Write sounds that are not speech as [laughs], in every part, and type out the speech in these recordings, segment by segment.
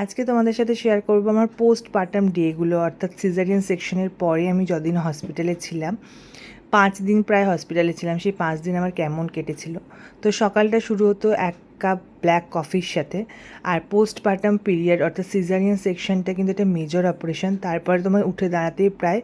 আজকে তোমাদের সাথে শেয়ার করব আমার পোস্ট পার্টাম ডেগুলো অর্থাৎ সিজারিয়ান সেকশনের পরে আমি যদিন হসপিটালে ছিলাম, পাঁচ দিন প্রায় হসপিটালে ছিলাম, সেই পাঁচ দিন আমার কেমন কেটেছিল। তো সকালটা শুরু হতো এক কাপ ব্ল্যাক কফির সাথে, আর পোস্ট পার্টাম পিরিয়ড অর্থাৎ সিজারিয়ান সেকশনটা কিন্তু একটা মেজর অপারেশন তারপরে তোমার উঠে দাঁড়াতেই প্রায়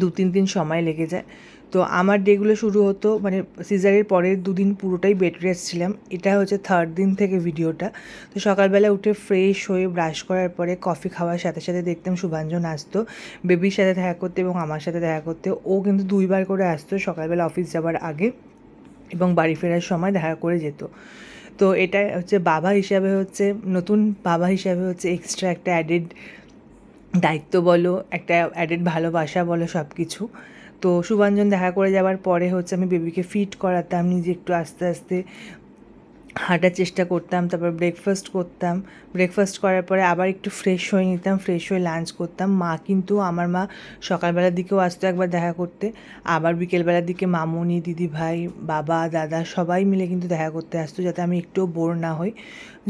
দু তিন দিন সময় লেগে যায়। তো আমার ডেগুলো শুরু হতো মানে সিজারের পরের দুদিন পুরোটাই বেড রেস্ট ছিলাম। এটা হচ্ছে থার্ড দিন থেকে ভিডিওটা তো সকালবেলা উঠে ফ্রেশ হয়ে ব্রাশ করার পরে কফি খাওয়ার সাথে সাথে দেখতাম শুভাঞ্জন আসতো বেবির সাথে দেখা করতে এবং আমার সাথে দেখা করতে। ও কিন্তু দুইবার করে আসতো সকালবেলা অফিস যাবার আগে এবং বাড়ি ফেরার সময় দেখা করে যেত। তো এটা হচ্ছে বাবা হিসাবে হচ্ছে, নতুন বাবা হিসাবে হচ্ছে এক্সট্রা একটা অ্যাডেড দায়িত্ব বলো, একটা অ্যাডেড ভালোবাসা বলো সব কিছু তো শুভাঞ্জন দেখা করে যাওয়ার পরে হচ্ছে আমি বেবিকে ফিট করাতাম, নিজে একটু আস্তে আস্তে হাঁটার চেষ্টা করতাম, তারপর ব্রেকফাস্ট করতাম। ব্রেকফাস্ট করার পরে আবার একটু ফ্রেশ হয়ে নিতাম ফ্রেশ হয়ে লাঞ্চ করতাম। মা কিন্তু আমার মা সকালবেলার দিকেও আসতো একবার দেখা করতে, আবার বিকেলবেলার দিকে মামুনি দিদি ভাই বাবা, দাদা সবাই মিলে কিন্তু দেখা করতে আসতো যাতে আমি একটুও বোর না হই।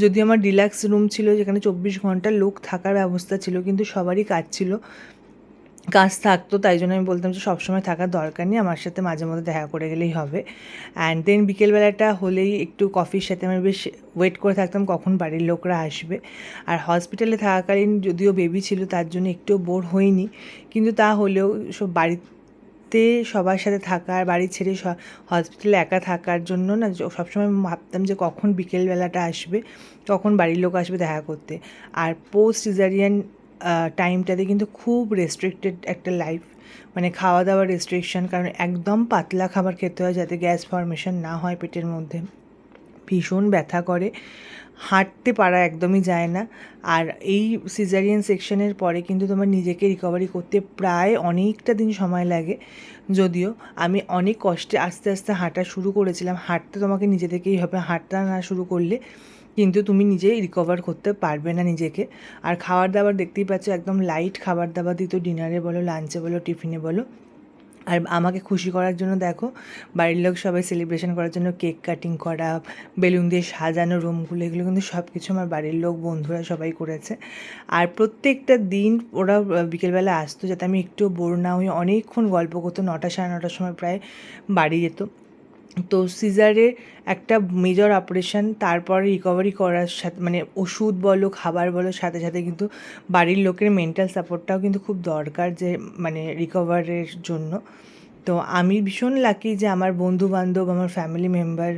যদি আমার ডিলাক্স রুম ছিল যেখানে চব্বিশ ঘণ্টা লোক থাকার ব্যবস্থা ছিল, কিন্তু সবারই কাজ ছিল। কাজ থাকতো, তাই জন্য আমি বলতাম যে সবসময় থাকার দরকার নেই, আমার সাথে মাঝে মধ্যে দেখা করে গেলেই হবে। অ্যান্ড দেন বিকেলবেলাটা হলেই একটু কফির সাথে আমি বেশ ওয়েট করে থাকতাম কখন বাড়ির লোকরা আসবে। আর হসপিটালে থাকাকালীন যদিও বেবি ছিল, তার জন্য একটু বোর হইনি কিন্তু তা হলেও সব বাড়িতে সবার সাথে থাকার বাড়ি ছেড়ে হসপিটালে একা থাকার জন্য না সবসময় ভাবতাম যে কখন বিকেলবেলাটা আসবে, কখন বাড়ির লোক আসবে দেখা করতে। আর পোস্ট সিজারিয়ান টাইমটাতে কিন্তু খুব রেস্ট্রিক্টেড একটা লাইফ মানে খাওয়া দাওয়ার রেস্ট্রিকশন কারণ একদম পাতলা খাবার খেতে হয় যাতে গ্যাস ফর্মেশন না হয় পেটের মধ্যে। ভীষণ ব্যথা করে, হাঁটতে পারা একদমই যায় না। আর এই সিজারিয়ান সেকশনের পরে কিন্তু তোমার নিজেকে রিকভারি করতে প্রায় অনেকটা দিন সময় লাগে। যদিও আমি অনেক কষ্টে আস্তে আস্তে হাঁটা শুরু করেছিলাম। হাঁটতে তোমাকে নিজে থেকেই হবে। হাঁটতে না শুরু করলে কিন্তু তুমি নিজেই রিকভার করতে পারবে না নিজেকে। আর খাবার দাবার দেখতেই পাচ্ছ, একদম লাইট খাবার দাবার দিত ডিনারে বলো লাঞ্চে বলো টিফিনে বলো। আর আমাকে খুশি করার জন্য দেখো, বাড়ির লোক সবাই সেলিব্রেশন করার জন্য কেক কাটিং করা, বেলুন দিয়ে সাজানো রুমগুলো এগুলো কিন্তু সব কিছু আমার বাড়ির লোক, বন্ধুরা সবাই করেছে। আর প্রত্যেকটা দিন ওরা বিকেলবেলা আসতো যাতে আমি একটু বোর না হয়ে অনেকক্ষণ গল্প করতো, নটা সাড়ে নটার সময় প্রায় বাড়ি যেত। তো সিজারে একটা মেজর অপারেশন তারপরে রিকভারি করার সাথে মানে ওষুধ বলো, খাবার বলো, সাথে সাথে কিন্তু বাড়ির লোকের মেন্টাল সাপোর্টটাও কিন্তু খুব দরকার যে মানে রিকভারের জন্য। তো আমি ভীষণ লাকি যে আমার বন্ধু বান্ধব আমার ফ্যামিলি মেম্বার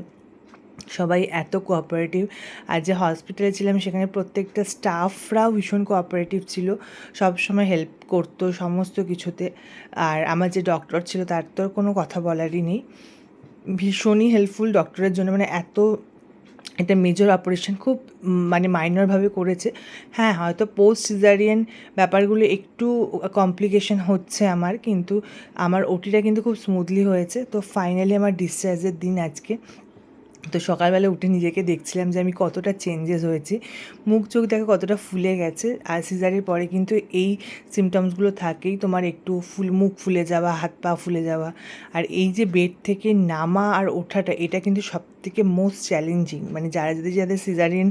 সবাই এত কোঅপারেটিভ আর যে হসপিটালে ছিলাম, সেখানে প্রত্যেকটা স্টাফরাও ভীষণ কোঅপারেটিভ ছিল। সব সময় হেল্প করতো সমস্ত কিছুতে। আর আমার যে ডক্টর ছিল, তার তো কোনো কথা বলারই নেই। ভীষণই হেল্পফুল ডক্টরের জন্য। মানে এত এটা মেজর অপারেশন খুব মানে মাইনরভাবে করেছে। হ্যাঁ হয়তো পোস্ট সিজারিয়ান ব্যাপারগুলো একটু কমপ্লিকেশন হচ্ছে আমার, কিন্তু আমার ওটিটা কিন্তু খুব স্মুথলি হয়েছে। তো ফাইনালি আমার ডিসচার্জের দিন আজকে। তো সকালবেলা উঠে নিজেকে দেখছিলাম যে আমি কতটা চেঞ্জেস হয়েছে। মুখ চোখ দেখে কতটা ফুলে গেছে। আর সিজারের পরে কিন্তু এই সিমটমসগুলো থাকেই তোমার একটু ফুল, মুখ ফুলে যাওয়া, হাত পা ফুলে যাওয়া। আর এই যে বেড থেকে নামা আর ওঠাটা, এটা কিন্তু সব থেকে মোস্ট চ্যালেঞ্জিং মানে যারা যদি যাদের সিজারিয়ান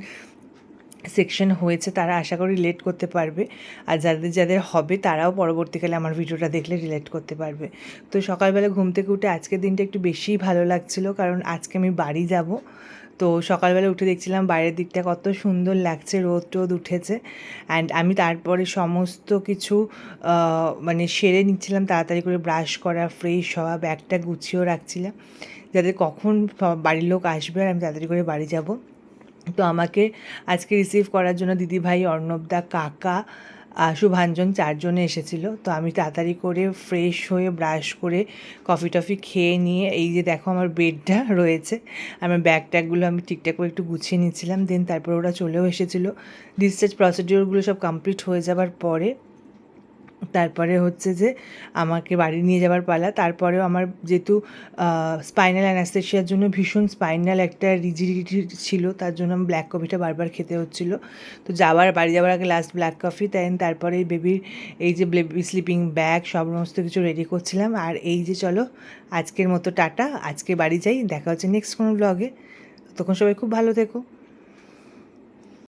সেকশন হয়েছে, তারা আশা করি রিলেট করতে পারবে। আর যাদের যাদের হবে, তারাও পরবর্তীকালে আমার ভিডিওটা দেখলে রিলেট করতে পারবে। তো সকালবেলা ঘুম থেকে উঠে আজকের দিনটা একটু বেশিই ভালো লাগছিল, কারণ আজকে আমি বাড়ি যাব। তো সকালবেলা উঠে দেখছিলাম বাইরের দিকটা কত সুন্দর লাগছে, রোদ টোদ উঠেছে। অ্যান্ড আমি তারপরে সমস্ত কিছু মানে সেরে নিচ্ছিলাম, তাড়াতাড়ি করে ব্রাশ করা ফ্রেশ হওয়া ব্যাগটা গুছিয়েও রাখছিলাম। যাতে কখন বাড়ির লোক আসবে আর আমি তাড়াতাড়ি করে বাড়ি যাব। তো আমাকে আজকে রিসিভ করার জন্য দিদিভাই অর্ণবদা কাকা শুভাঞ্জন চারজনে এসেছিল। তো আমি তাড়াতাড়ি করে ফ্রেশ হয়ে ব্রাশ করে কফি টফি খেয়ে নিয়ে, এই যে দেখো আমার বেডটা [laughs] রয়েছে, আমার ব্যাগ ট্যাগগুলো আমি ঠিকঠাক করে একটু গুছিয়ে নিচ্ছিলাম দেন তারপর ওরা চলেও এসেছিল। ডিসচার্জ প্রসিডিওরগুলো সব কমপ্লিট হয়ে যাবার পরে তারপরে হচ্ছে যে আমাকে বাড়ি নিয়ে যাবার পালা। তারপরেও আমার যেহেতু স্পাইনাল অ্যানাস্থেশিয়ার জন্য ভীষণ স্পাইনাল একটা রিজিডিটি ছিল, তার জন্য আমি ব্ল্যাক কফিটা বারবার খেতে হচ্ছিল। তো যাওয়ার, বাড়ি যাওয়ার আগে লাস্ট ব্ল্যাক কফি তাই তারপরে বেবির এই যে বেবি স্লিপিং ব্যাগ সমস্ত কিছু রেডি করছিলাম। আর এই যে চলো, আজকের মতো টাটা, আজকে বাড়ি যাই, দেখা হচ্ছে নেক্সট কোনো ব্লগে তখন সবাই খুব ভালো থেকো।